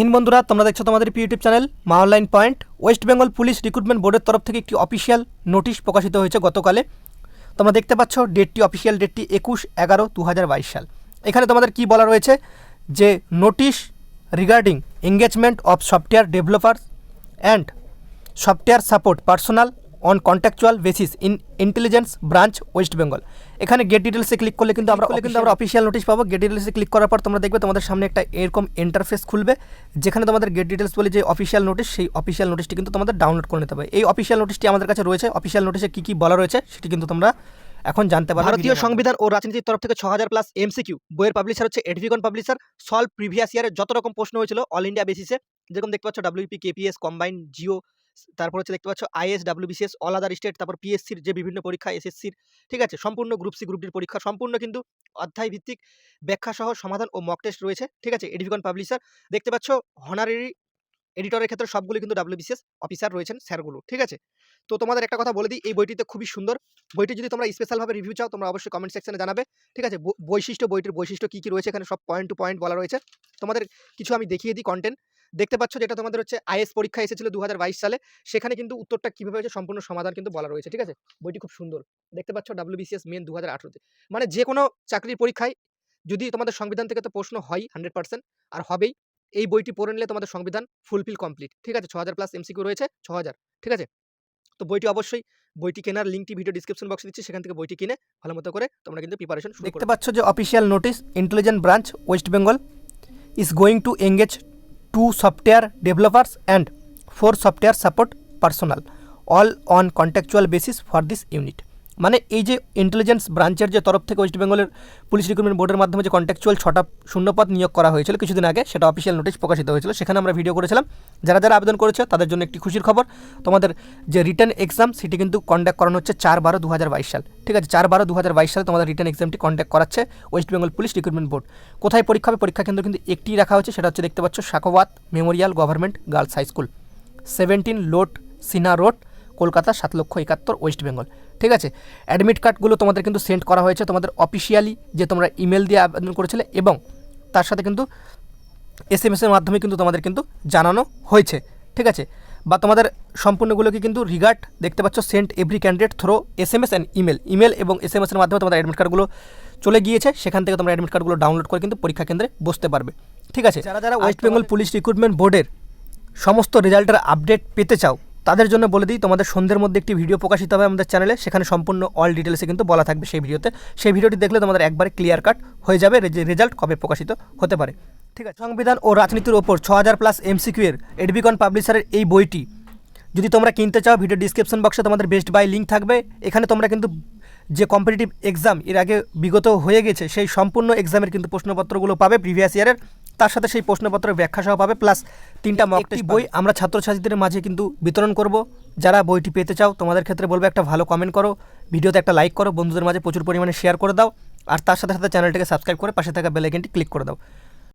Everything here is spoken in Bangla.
হিন্দ বন্ধুরা, তোমরা দেখছ তোমাদের YouTube channel Maa online point. West Bengal police recruitment বোর্ডের তরফ থেকে একটি অফিসিয়াল নোটিশ প্রকাশিত হয়েছে গতকালে। তোমরা দেখতে পাচ্ছ, ডেটটি, অফিসিয়াল ডেটটি একুশ এগারো দু সাল। এখানে তোমাদের কি বলা রয়েছে? যে notice regarding engagement of software developer and software support personal on contractual basis in intelligence branch West Bengal এখানে গেট ডিটেলসে ক্লিক করলে কিন্তু আমরা কিন্তু আমরা অফিসিয়াল নোটিশ পাবো। গেট ডিটেলসে ক্লিক করার পর তোমরা দেখবে তোমাদের সামনে একটা এরকম ইন্টারফেস খুলবে যেখানে তোমাদের গেট ডিটেলস বলে যে অফিসিয়াল নোটিশ সেই অফিসিয়াল নোটিশটি কিন্তু তোমাদের ডাউনলোড করে নিতে হবে। এই অফিসিয়াল নোটিশটি আমাদের কাছে রয়েছে। অফিসিয়াল নোটিশে কী কী বলা রয়েছে সেটি কিন্তু তোমরা এখন জানতে পারবে। ভারতীয় সংবিধান ও রাজনীতির তরফ থেকে ছ হাজার প্লাস এমসিকিউ বইয়ের পাবলিশার হচ্ছে এডভিকন পাবলিশার সলভ প্রিভিয়াস ইয়ারের যত রকম প্রশ্ন হয়েছিল অল ইন্ডিয়া বেসিসে যেরকম দেখতে পাচ্ছ ডাব্লিউপি কেপিএস কম্বাইন জিও তারপর হচ্ছে দেখতে পাচ্ছ IS WBCS all other state তারপর পিএসসির যে বিভিন্ন পরীক্ষা এসএসসির ঠিক আছে? সম্পূর্ণ গ্রুপ সি গ্রুপ ডির পরীক্ষা, সম্পূর্ণ কিন্তু অধ্যায় ভিত্তিক ব্যাখ্যা সহ সমাধান ও মক টেস্ট রয়েছে, ঠিক আছে? এডভিকন পাবলিশার দেখতে পাচ্ছ হনারেরি এডিটরের ক্ষেত্রে সবগুলো কিন্তু ডাব্লিউবিসিএস অফিসার রয়েছেন স্যারগুলো, ঠিক আছে? তো তোমাদের একটা কথা বলে দিই, এই বইটিতে খুবই সুন্দর। বইটি যদি তোমরা স্পেশালভাবে রিভিউ চাও, তোমরা অবশ্যই কমেন্ট সেকশনে জানাবে, ঠিক আছে? বৈশিষ্ট্য বইটির বৈশিষ্ট্য কী কী রয়েছে, এখানে সব পয়েন্ট টু পয়েন্ট বলা রয়েছে। তোমাদের কিছু আমি দেখিয়ে দিই কন্টেন্ট দেখতে পাচ্ছ যেটা তোমাদের হচ্ছে আইএস পরীক্ষা এসেছিল দু হাজার বাইশ সালে। সেখানে কিন্তু উত্তরটা কীভাবে হয়েছে সম্পূর্ণ সমাধান কিন্তু বলা রয়েছে ঠিক আছে? বইটি খুব সুন্দর। দেখতে পাচ্ছ ডাব্লিউবিসিএস মেন দু হাজার আঠেরোতে। মানে যে কোনো চাকরির পরীক্ষায় যদি তোমাদের সংবিধান থেকে তো প্রশ্ন হয় হান্ড্রেড পার্সেন্ট আর হবেই। এই বইটি পড়ে নিলে তোমাদের সংবিধান ফুলফিল কমপ্লিট ঠিক আছে? ছ হাজার প্লাস এমসিকিউ রয়েছে ছ হাজার ঠিক আছে? তো বইটি অবশ্যই বইটি কেনার লিঙ্কটি ভিডিও ডিসক্রিপশন বক্সে দিচ্ছি সেখান থেকে বইটি কিনে ভালো মতো করে তোমরা কিন্তু প্রিপারেশন দেখতে পাচ্ছ যে official notice intelligent branch West Bengal is going to engage to software developers and for software support personal all on contractual basis for this unit মানে এই যে ইন্টেলিজেন্স ব্রাঞ্চের যে তরফ থেকে ওয়েস্ট বেঙ্গলের পুলিশ রিক্রুটমেন্ট বোর্ডের মাধ্যমে যে কন্ট্যাকচুয়াল ছটা শূন্যপদ নিয়োগ করা হয়েছিল কিছুদিন আগে, সেটা অফিসিয়াল নোটিশ প্রকাশিত হয়েছিল। সেখানে আমরা ভিডিও করেছিলাম। যারা যারা আবেদন করেছে, তাদের জন্য একটি খুশির খবর, তোমাদের যে রিটার্ন এক্সাম সেটি কিন্তু কন্ডাক্ট করানো হচ্ছে চার বারো দু সাল। ঠিক আছে, চার বারো দু সালে তোমাদের রিটার্ন এক্সামটি কন্ডাক্ট করাচ্ছে West Bengal police recruitment board কোথায় পরীক্ষা হবে? পরীক্ষা কেন্দ্র কিন্তু একটিই রাখা হচ্ছে সেটা হচ্ছে দেখতে পাচ্ছ Sakhawat memorial government girls high school seventeen lord Sinha road Kolkata সাত লক্ষ একাত্তর ওয়েস্ট বেঙ্গল। ঠিক আছে? অ্যাডমিট কার্ডগুলো তোমাদের কিন্তু সেন্ড করা হয়েছে তোমাদের অফিসিয়ালি যে তোমরা ইমেল দিয়ে আবেদন করেছিলে এবং তার সাথে কিন্তু এস এম এসের মাধ্যমে কিন্তু তোমাদের কিন্তু জানানো হয়েছে। ঠিক আছে? বা তোমাদের সম্পূর্ণগুলোকে কিন্তু রিগার্ড দেখতে পাচ্ছ sent every candidate through S M S and email. Email এবং এস এম এসের মাধ্যমে তোমাদের অ্যাডমিট কার্ডগুলো চলে গিয়েছে সেখান থেকে তোমরা অ্যাডমিট কার্ডগুলো ডাউনলোড করে কিন্তু পরীক্ষা কেন্দ্রে বসতে পারবে। ঠিক আছে? যারা যারা ওয়েস্ট বেঙ্গল পুলিশ রিক্রুটমেন্ট বোর্ডের সমস্ত রেজাল্টের আপডেট পেতে চাও তাদের জন্য বলে দিই, তোমাদের সন্ধ্যের মধ্যে একটি ভিডিও প্রকাশিত হবে আমাদের চ্যানেলে। সেখানে সম্পূর্ণ অল ডিটেলসে কিন্তু বলা থাকবে সেই ভিডিওতে। সেই ভিডিওটি দেখলে তোমাদের একবারে ক্লিয়ার কাট হয়ে যাবে রেজাল্ট কবে প্রকাশিত হতে পারে। ঠিক আছে। সংবিধান ও রাজনীতির ওপর ছ হাজার প্লাস এমসিকিউ এর এডবিকন পাবলিশারের এই বইটি, যদি তোমরা কিনতে চাও ভিডিও ডিসক্রিপশন বক্সে তোমাদের বেস্ট বাই লিঙ্ক থাকবে। এখানে তোমরা কিন্তু যে কম্পিটিটিভ এক্সাম এর আগে বিগত হয়ে গেছে, সেই সম্পূর্ণ এক্সামের কিন্তু প্রশ্নপত্রগুলো পাবে প্রিভিয়াস ইয়ারের তার সাথে সেই প্রশ্নপত্রের ব্যাখ্যা সহ পাবে প্লাস তিনটা মক টেস্ট বই আমরা ছাত্রছাত্রীদের মাঝে কিন্তু বিতরণ করব। যারা বইটি পেতে চাও তোমাদের ক্ষেত্রে বলব একটা ভালো কমেন্ট করো। ভিডিওতে একটা লাইক করো বন্ধুদের মাঝে প্রচুর পরিমাণে শেয়ার করে দাও। আর তার সাথে সাথে চ্যানেলটিকে সাবস্ক্রাইব করে পাশে থাকা বেলাইকেনটি ক্লিক করে দাও।